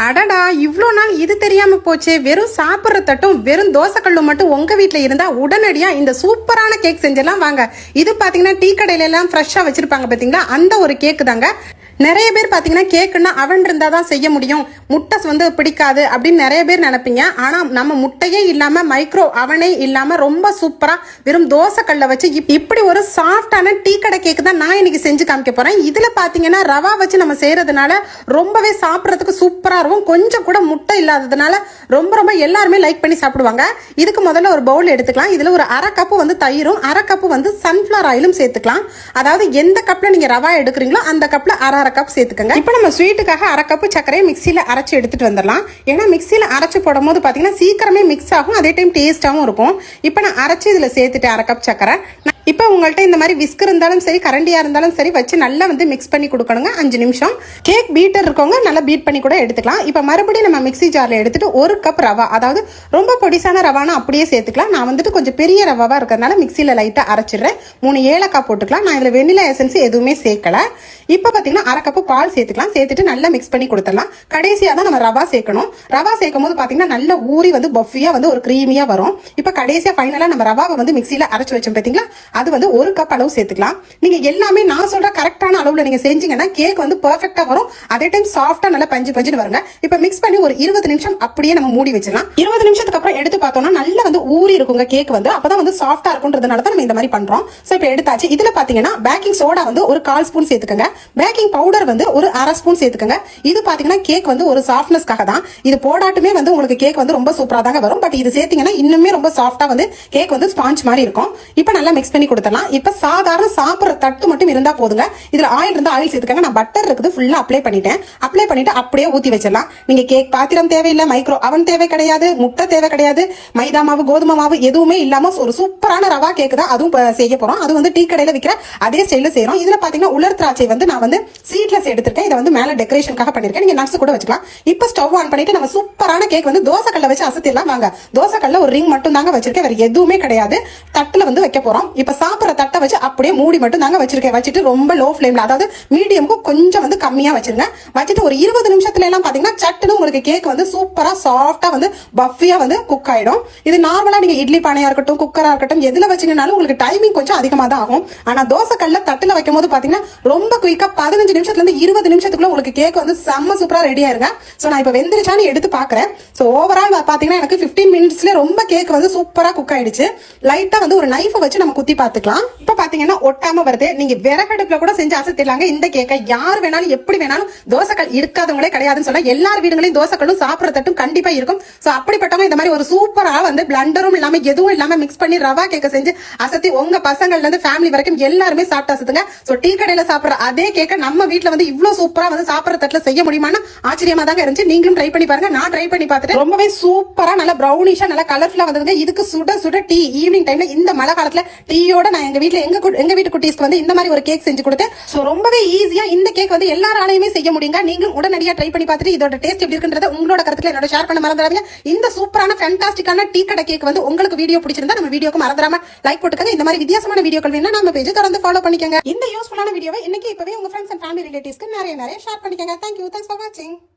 அடடா இவ்வளோ நாள் இது தெரியாமல் போச்சே. வெறும் சாப்பிட்ற தட்டும் வெறும் தோசைக்கல்லும் மட்டும் உங்கள் வீட்டில் இருந்தால் உடனடியாக இந்த சூப்பரான கேக் செஞ்செல்லாம் வாங்க. இது பார்த்தீங்கன்னா டீ கடையிலெல்லாம் ஃப்ரெஷ்ஷாக வச்சுருப்பாங்க பார்த்தீங்களா அந்த ஒரு கேக்கு தாங்க. நிறைய பேர் பார்த்தீங்கன்னா கேக்குன்னா அவன் இருந்தால் தான் செய்ய முடியும். முட்டை வந்து பிடிக்காது அப்படின்னு நிறைய பேர் நினைப்பீங்க. ஆனால் நம்ம முட்டையே இல்லாமல் மைக்ரோ அவனே இல்லாமல் ரொம்ப சூப்பராக வெறும் தோசைக்கல்ல வச்சு இப்- இப்படி ஒரு சாஃப்டான டீ கடை கேக்கு தான் நான் இன்னைக்கு செஞ்சு காமிக்க போகிறேன் இதில் பார்த்தீங்கன்னா ரவா வச்சு நம்ம செய்கிறதுனால ரொம்பவே சாப்பிட்றதுக்கு சூப்பராக இருக்கும். கொஞ்சம் கூட முட்டை இல்லாததுனால ரொம்ப ரொம்ப எல்லாருமே லைக் பண்ணி சாப்பிடுவாங்க. இதுக்கு முதல்ல ஒரு பவுல் எடுத்துக்கலாம். இதில் ஒரு அரை கப்பு வந்து தயிரும் அரை கப்பு வந்து சன்ஃப்ளவர் ஆயிலும் சேர்த்துக்கலாம். அதாவது எந்த கப்பில் நீங்கள் ரவா எடுக்கிறீங்களோ அந்த கப்பில் அரை அரை கப் சேர்த்துக்கோங்க. இப்போ நம்ம ஸ்வீட்டுக்காக அரை கப்பு சர்க்கரையை மிக்சியில் அரைச்சி எடுத்துகிட்டு வந்துடலாம். ஏன்னா மிக்சியில் அரைச்சி போடும் போது பார்த்தீங்கன்னா சீக்கிரமே மிக்ஸ் ஆகும். அதே டைம் டேஸ்ட்டாகவும் இருக்கும். இப்போ நான் அரைச்சி இதில் சேர்த்துட்டு அரை கப் சர்க்கரை. இப்போ உங்கள்கிட்ட இந்த மாதிரி விஸ்க் இருந்தாலும் சரி கரண்டியாக இருந்தாலும் சரி வச்சு நல்லா வந்து மிக்ஸ் பண்ணி கொடுக்கணுங்க. அஞ்சு நிமிஷம். கேக் பீட்டர் இருக்கவங்க நல்லா பீட் பண்ணி கூட எடுத்துக்கலாம். இப்போ மறுபடியும் நம்ம மிக்ஸி ஜாரில் எடுத்துட்டு ஒரு கப் ரவா அதாவது ரொம்ப பொடிசான ரவானா அப்படியே சேர்த்துக்கலாம். நான் வந்துட்டு கொஞ்சம் பெரிய ரவாவாக இருக்கிறதுனால மிக்சியில் லைட்டாக அரைச்சிடுறேன். மூணு ஏலக்காய் போட்டுக்கலாம். நான் இதில் வெண்ணிலா எசன்ஸ் எதுவுமே சேர்க்கல. இப்போ பார்த்தீங்கன்னா அரை கப்பு பால் சேர்த்துக்கலாம். சேர்த்துட்டு நல்லா மிக்ஸ் பண்ணி கொடுத்துடலாம். கடைசியாக தான் நம்ம ரவா சேர்க்கணும். ரவா சேர்க்கும் போது பார்த்தீங்கன்னா நல்ல ஊறி வந்து பஃபியாக வந்து ஒரு க்ரீமியாக வரும். இப்போ கடைசியாக ஃபைனலாக நம்ம ரவாவை வந்து மிக்சியில் அரைச்சி வச்சோம் பார்த்தீங்களா அது வந்து ஒரு கப் அளவு சேர்த்துக்கலாம். நீங்கள் எல்லாமே நான் சொல்கிற கரெக்டான அளவில் நீங்கள் செஞ்சீங்கன்னா கேக் வந்து பர்ஃபெக்டாக வரும். அதே டைம் சாஃப்டா நல்லா பஞ்சு பஞ்சுன்னு வருங்க. இப்போ மிக்ஸ் பண்ணி ஒரு இருபது நிமிஷம் அப்படியே நம்ம மூடி வச்சிடலாம். இருபது நிமிஷத்துக்கு அப்புறம் எடுத்து பார்த்தோம்னா நல்லா வந்து ஊறி இருக்குங்க கேக் வந்து. அப்பதான் வந்து சாஃப்டா இருக்குன்றதுனால தான் நம்ம இந்த மாதிரி பண்றோம். ஸோ இப்போ எடுத்தாச்சு. இதுல பாத்தீங்கன்னா பேக்கிங் சோடா வந்து ஒரு கால் ஸ்பூன் சேர்த்துக்கங்க. பேக்கிங் பவுடர் வந்து ஒரு அரை ஸ்பூன் சேர்த்துக்கங்க. இது பாத்தீங்கன்னா கேக் வந்து ஒரு சாஃப்ட்னஸ்க்காக தான். இது போடாட்டுமே வந்து உங்களுக்கு கேக் வந்து ரொம்ப சூப்பரா தாங்க வரும். பட் இது சேர்த்தீங்கன்னா இன்னுமே ரொம்ப சாஃப்டா வந்து கேக் வந்து ஸ்பாஞ்ச் மாதிரி இருக்கும். இப்போ நல்லா மிக்ஸ் பண்ணி கொடுத்துடலாம் இப்போ சாதாரண சாப்பிட்ற தட்டு மட்டும் இருந்தா போதுங்க. இதில் ஆயில் இருந்தால் ஆயில் சேர்த்துக்கங்க. நான் பட்டர் இருக்குது ஃபுல்லா அப்ளை பண்ணிட்டேன். அப்ளை பண்ணிட்டு அப்படியே ஊற்றி வச்சிடலாம். நீங்க கேக் பாத்திரம் தேவையில்லை மைக்ரோ அவன் தேவை கிடையாது முட்டை தேவை கிடையாது மைதா மாவு கோதுமை மாவு எதுவுமே இல்லாம ஒரு சூப்பரான ரவா கேக்கு தான் அதுவும் செய்ய போகிறோம் அது வந்து டீ கடையில் விற்கிற அதே ஸ்டைலில் செய்யறோம் இதுல பாத்தீங்கன்னா உலர் திராட்சை வந்து நான் வந்து சீட்லெஸ் எடுத்திருக்கேன். இதை வந்து மேலே டெக்கரேஷனுக்காக பண்ணிருக்கேன். நீங்க நட்ஸ் கூட வச்சுக்கலாம். இப்போ ஸ்டவ் ஆன் பண்ணிட்டு நம்ம சூப்பரான கேக் வந்து தோசை கல்ல வச்சு அசத்திடலாம். வாங்க. தோசை கல்ல ஒரு ரிங் மட்டும் தாங்க வச்சிருக்கேன். வேற எதுவுமே கிடையாது. தட்டில் வந்து வைக்க போகிறோம் இப்போ சாப்பிட்ற தட்டை வச்சு அப்படியே மூடி மட்டும் தாங்க வச்சிருக்கேன். வச்சுட்டு ரொம்ப லோ ஃபிளேம்ல அதாவது மீடியமுக்கும் கொஞ்சம் வந்து கம்மியா வச்சிருங்க. வச்சுட்டு ஒரு இருபது நிமிஷத்துல எல்லாம் பாத்தீங்கன்னா சட்டுன்னு உங்களுக்கு கேக் வந்து சூப்பரா சாஃப்டா வந்து பஃபியா வந்து குக் ஆயிடும். இது நார்மலா நீங்க இட்லி பானையா இருக்கட்டும் குக்கரா இருக்கட்டும் எதுல வச்சீங்கனாலும் உங்களுக்கு டைமிங் கொஞ்சம் அதிகமா தான் ஆகும். ஆனா தோசை கல்ல தட்டுல வைக்கும் போது பாத்தீங்கன்னா ரொம்ப குயிக்கா பதினஞ்சு நிமிஷத்துல இருந்து இருபது நிமிஷத்துக்குள்ள உங்களுக்கு கேக் வந்து செம்ம சூப்பரா ரெடி ஆயிருங்க. சோ நான் இப்ப வெந்திருச்சான்னு எடுத்து பாக்குறேன். சோ ஓவரால் பாத்தீங்கன்னா எனக்கு 15 மினிட்ஸ்ல ரொம்ப கேக் வந்து சூப்பரா குக் ஆயிடுச்சு. லைட்டா வந்து ஒரு நைஃபை வச்சு நம்ம குத்தி பார்த்துக்கலாம். இப்ப பாத்தீங்கன்னா ஒட்டாம வருது. நீங்க விறகடுப்புல கூட செஞ்சு அசத்திடலாங்க. இந்த கேக்கை யார் வேணாலும் எப்படி வேணாலும் தோசைக்கல் இருக்காதவங்களே கிடையாதுன்னு சொன்னா எல்லார் வீடுகளையும் தோசைக்கல்லும் சாப்பிடுற தட்டும் கண்டிப்பா இருக்கும். சோ அப்படிப்பட்டவங்க இந்த மாதிரி ஒரு சூப்பரா வந்து பிளண்டரும் இல்லாம எதுவும் இல்லாம மிக்ஸ் பண்ணி ரவா கேக்க செஞ்சு அசத்தி உங்க பசங்கள்ல இருந்து ஃபேமிலி வரைக்கும் எல்லாருமே சாப்பிட்டு அசத்துங்க. சோ டீ கடையில சாப்பிடுற அதே கேக்க நம்ம வீட்டுல வந்து இவ்வளவு சூப்பரா வந்து சாப்பிட்ற தட்டுல செய்ய முடியுமான்னு ஆச்சரியமா தாங்க இருந்துச்சு. நீங்களும் ட்ரை பண்ணி பாருங்க. நான் ட்ரை பண்ணி பார்த்துட்டு ரொம்பவே சூப்பரா நல்லா ப்ரௌனிஷா நல்லா கலர்ஃபுல்லா வந்ததுங்க. இதுக்கு சுட சுட டீ. ஈவினிங் டைம்ல இந்த மழை காலத்துல டீயோட நான் எங்க வீட்ல எங்க கு- எங்க வீட்டு குட்டீஸ்க்கு வந்து இந்த மாதிரி ஒரு கேக் செஞ்சு கொடுத்தேன். சோ ரொம்பவே ஈஸியா இந்த கேக் வந்து எல்லாராலையுமே செய்ய முடியுங்க. நீங்களும் உடனடியா ட்ரை பண்ணி பார்த்துட்டு இதோட டேஸ்ட் எப்படி இருக்குன்றத உங்களோட கருத்துல என்னோட ஷேர் பண்ண மறந்துடாதீங்க. இந்த சூப்பரான ஃபேண்டாஸ்டிக்கான டீ கடை கேக் வந்து உங்களுக்கு வீடியோ பிடிச்சிருந்தா நம்ம வீடியோக்கு மறந்துடாம லைக் போட்டுக்கங்க. இந்த மாதிரி வித்தியாசமான வீடியோக்கள் வேணும்னா நம்ம பேஜ் தொடர்ந்து ஃபாலோ பண்ணிக்கங்க. இந்த யூஸ்ஃபுல்லான வீடியோவை இன்னைக்கு இப்பவே உங்க ஃப்ரெண்ட்ஸ் அண்ட் ஃபேமிலி ரிலேட்டிவ்ஸ்க்கு நிறைய நிறைய ஷேர் பண்ணிக்கங்க. தேங்க்யூ தேங்க்ஸ் ஃபார் வாட்சிங்